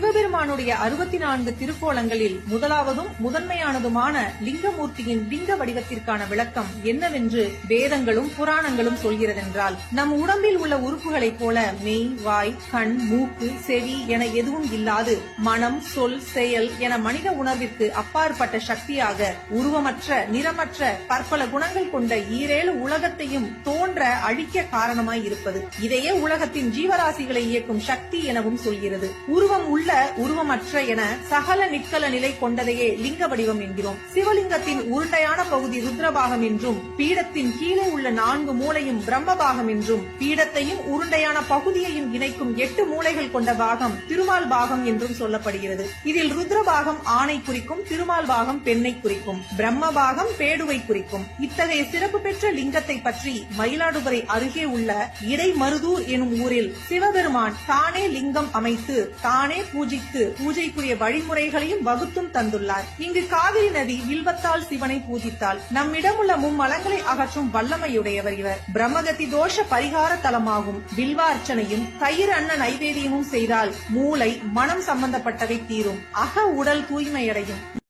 சிவபெருமானுடைய அறுபத்தி நான்கு திருக்கோலங்களில் முதலாவதும் முதன்மையானதுமான லிங்கமூர்த்தியின் லிங்க வடிவத்திற்கான விளக்கம் என்னவென்று வேதங்களும் புராணங்களும் சொல்கிறதென்றால் நம் உடம்பில் உள்ள உறுப்புகளைப் போல மெய் வாய் கண் மூக்கு செவி என எதுவும் இல்லாது மனம் சொல் செயல் என மனித உணர்விற்கு அப்பாற்பட்ட சக்தியாக உருவமற்ற நிறமற்ற பற்பல குணங்கள் கொண்ட ஈரேழு உலகத்தையும் தோன்ற அழிக்க காரணமாய் இருப்பது. இதையே உலகத்தின் ஜீவராசிகளை இயக்கும் சக்தி எனவும் சொல்கிறது. உருவம் உள்ள உருவமற்ற என சகல நிற்கல நிலை கொண்டதையே லிங்க வடிவம் என்கிறோம். சிவலிங்கத்தின் உருண்டையான பகுதி ருத்ரபாகம் என்றும் பீடத்தின் கீழே உள்ள நான்கு மூலையும் பிரம்மபாகம் என்றும் பீடத்தையும் உருண்டையான பகுதியையும் இணைக்கும் எட்டு மூலைகள் கொண்ட பாகம் திருமால் பாகம் என்றும் சொல்லப்படுகிறது. இதில் ருத்ரபாகம் ஆணை குறிக்கும் திருமால் பாகம் பெண்ணை குறிக்கும் பிரம்ம பாகம் பேடுவை குறிக்கும். இத்தகைய சிறப்பு பெற்ற லிங்கத்தை பற்றி மயிலாடுதுறை அருகே உள்ள இடைமருதூர் எனும் ஊரில் சிவபெருமான் தானே லிங்கம் அமைத்து தானே பூஜித்து பூஜைக்குரிய வழிமுறைகளையும் வகுத்தும் தந்துள்ளார். இங்கு காவிரி நதி வில்வத்தால் சிவனை பூஜித்தால் நம்மிடமுள்ள மும்மலங்களை அகற்றும் வல்லமையுடையவர் இவர். பிரம்மகத்தி தோஷ பரிகார தலமாகும். வில்வ அர்ச்சனையும் தயிர் அன்ன நைவேதியமும் செய்தால் மூளை மனம் சம்பந்தப்பட்டவை தீரும். அக உடல் தூய்மையடையும்.